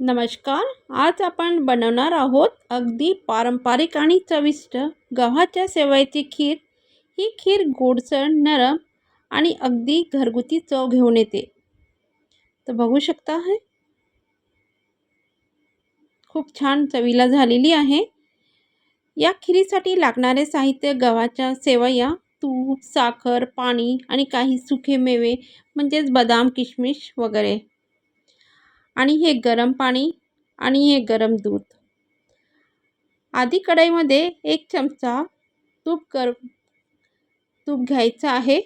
नमस्कार आज आपण बनवणार आहोत अगदी पारंपरिक आणि चविष्ट गव्हाच्या शेवयाची खीर. ही खीर गोडसर नरम आणि अगदी घरगुती चव घेऊन येते. तर बघू शकता है. खूप छान चवीला झालेली आहे. या खिरीसाठी लागणारे साहित्य गव्हाच्या सेवया तूप साखर पाणी आणि काही सुखे मेवे म्हणजेच बदाम किशमिश वगैरे. आणि हे गरम पाणी आणि हे गरम दूध. आधी कढईमध्ये एक चमचा तूप कर तूप घ्यायचं आहे.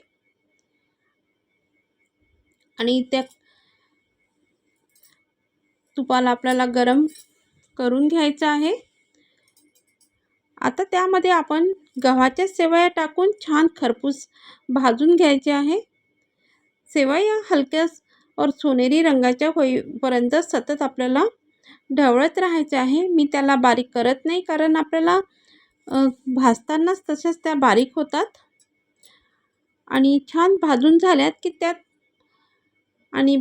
आणि त्या तुपाला आपल्याला गरम करून घ्यायचं आहे. आता त्यामध्ये आपण गव्हाच्या सेवया टाकून छान खरपूस भाजून घ्यायचे आहे. सेवया हलक्या और सोनेरी रंगाच्या होईपर्यंत सतत आपल्याला ढवळत राहायचे आहे. मी त्याला बारीक करत नाही कारण आपल्याला भाजतानाच तशाच त्या बारीक होतात. आणि छान भाजून झाल्यात की त्यात आणि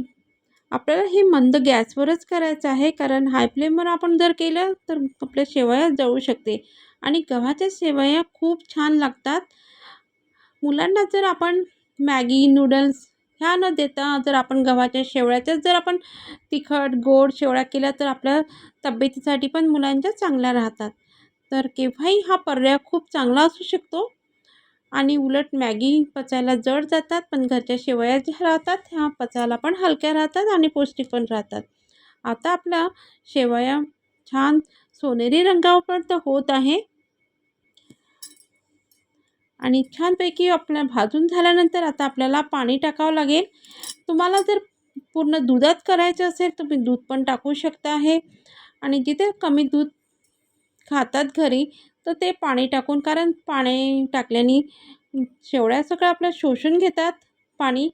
आपल्याला हे मंद गॅसवरच करायचं आहे कारण हाय फ्लेमवर आपण जर केलं तर आपल्या शेवया जळू शकते. आणि गव्हाच्या शेवया खूप छान लागतात. मुलांना जर आपण मॅगी नूडल्स ह्या न देता जर आपण गव्हाच्या शेवळ्याच्याच जर आपण तिखट गोड शेवळ्या केल्या तर आपल्या तब्येतीसाठी पण मुलांच्या चांगल्या राहतात. तर केव्हाही हा पर्याय खूप चांगला असू शकतो. आणि उलट मॅगी पचायला जड जातात पण घरच्या शेवया ज्या राहतात ह्या पचायला पण हलक्या राहतात आणि पौष्टिक पण राहतात. आता आपल्या शेवया छान सोनेरी रंगापर्यंत होत आहे. आणि छानपैकी आपल्या भाजून झाल्यानंतर आता आपल्याला पाणी टाकावं लागेल. तुम्हाला जर पूर्ण दुधात करायचं असेल तुम्ही दूध पण टाकू शकता आहे आणि जिथे कमी दूध खातात घरी तर ते पाणी टाकून कारण पाणी टाकल्याने शेवळ्या सगळं आपल्या शोषून घेतात पाणी.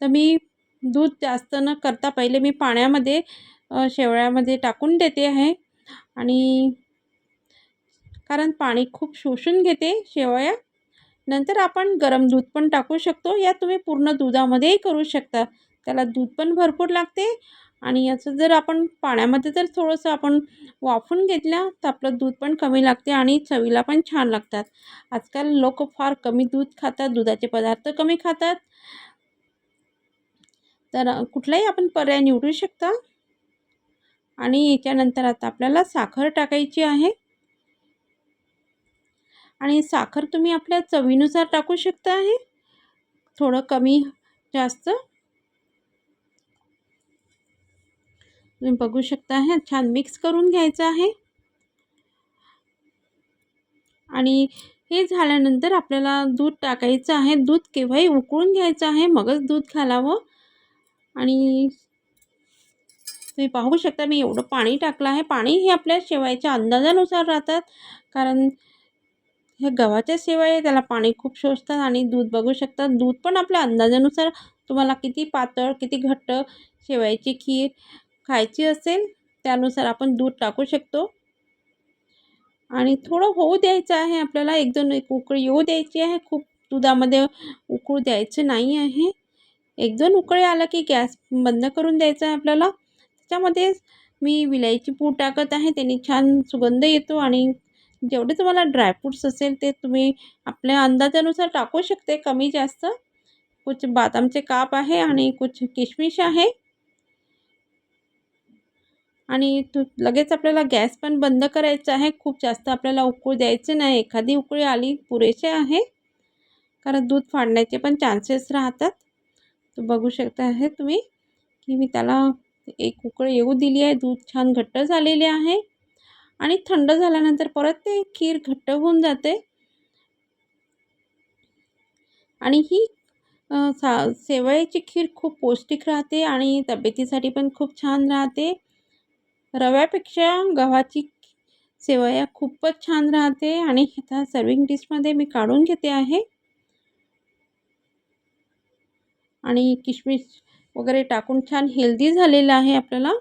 तर मी दूध जास्त न करता पहिले मी पाण्यामध्ये शेवळ्यामध्ये टाकून देते आहे. आणि कारण पाणी खूप शोषून घेते शेवया नंतर आपण गरम दूध पण टाकू शकतो. या तुम्ही पूर्ण दुधामध्येही करू शकता. त्याला दूध पण भरपूर लागते आणि याचं जर आपण पाण्यामध्ये जर थोडंसं आपण वाफून घेतलं तर आपलं दूध पण कमी लागते आणि चवीला पण छान लागतात. आजकाल लोक फार कमी दूध खातात दुधाचे पदार्थ कमी खातात. तर कुठलाही आपण पर्याय निवडू शकता. आणि याच्यानंतर आता आपल्याला साखर टाकायची आहे. आणि साखर तुम्ही आपल्या चवीनुसार टाकू शकता आहे. थोडं कमी जास्त. तुम्ही बघू शकता आहे छान मिक्स करून घ्यायचं आहे. आणि हे झाल्यानंतर आपल्याला दूध टाकायचं आहे. दूध केव्हाही उकळून घ्यायचं आहे. मगच दूध घालावं. आणि तुम्ही पाहू शकता मी एवढं पाणी टाकलं आहे. पाणी हे आपल्या शेवायच्या अंदाजानुसार राहतात. कारण हे गव्हाच्या शेवया त्याला पाणी खूप शोषतात आणि दूध बघू शकतात. दूध पण आपल्या अंदाजानुसार तुम्हाला किती पातळ किती घट्ट शेवयाची खीर खायची असेल त्यानुसार आपण दूध टाकू शकतो. आणि थोडं होऊ द्यायचं आहे आपल्याला. एक दोन एक उकळी येऊ द्यायची आहे. खूप दुधामध्ये उकळू द्यायचं नाही आहे. एक दोन उकळी आला की गॅस बंद करून द्यायचा आहे आपल्याला. त्याच्यामध्ये मी विलायची पूड टाकत आहे. त्याने छान सुगंध येतो आणि जेवढे तुम्हाला ड्रायफ्रूट्स असेल ते तुम्ही आपल्या अंदाजानुसार टाकू शकते कमी जास्त. कुछ बदामचे काप आहे आणि कुछ किशमिश आहे. आणि तू लगेच आपल्याला गॅस पण बंद करायचा आहे. खूप जास्त आपल्याला उकळू द्यायचे नाही. एखादी उकळी आली पुरेसे आहे. कारण दूध फाडण्याचे पण चान्सेस राहतात. तर बघू शकता आहे तुम्ही की मी त्याला एक उकळी येऊ दिली आहे. दूध छान घट्ट झालेले आहे. आणि थंड झाल्यानंतर परत ते खीर घट्ट होऊन जाते. आणि ही सा शेवयाची खीर खूप पौष्टिक राहते आणि तब्येतीसाठी पण खूप छान राहते. रव्यापेक्षा गव्हाची शेवया खूपच छान राहते आणि आता सर्विंग डिशमध्ये मी काढून घेते आहे. आणि किशमिश वगैरे टाकून छान हेल्दी झालेलं आहे आपल्याला.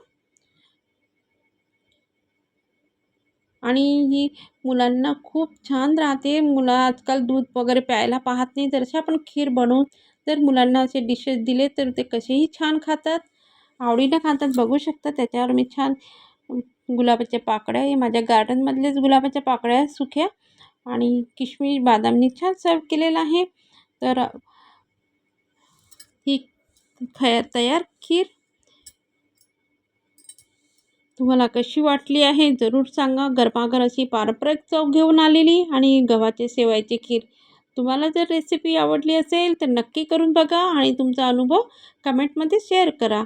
आणि ही मुलांना खूप छान राहते. मुलं आजकाल दूध वगैरे प्यायला पाहत नाही. तर असे आपण खीर बनवून जर मुलांना असे डिशेस दिले तर ते कसेही छान खातात. आवडीनं खातात. बघू शकता त्याच्यावर मी छान गुलाबाच्या पाकळ्या हे माझ्या गार्डनमधलेच गुलाबाच्या पाकळ्या सुक्या आणि किशमिश बादामनी छान सर्व केलेलं आहे. तर ही ख तयार खीर तुम्हाला कशी वाटली आहे जरूर सांगा. गरमागर अशी पारंपरिक चव घेऊन आलेली आणि गव्हाचे शेवायची खीर. तुम्हाला जर रेसिपी आवडली असेल तर नक्की करून बघा आणि तुमचा अनुभव कमेंटमध्ये शेअर करा.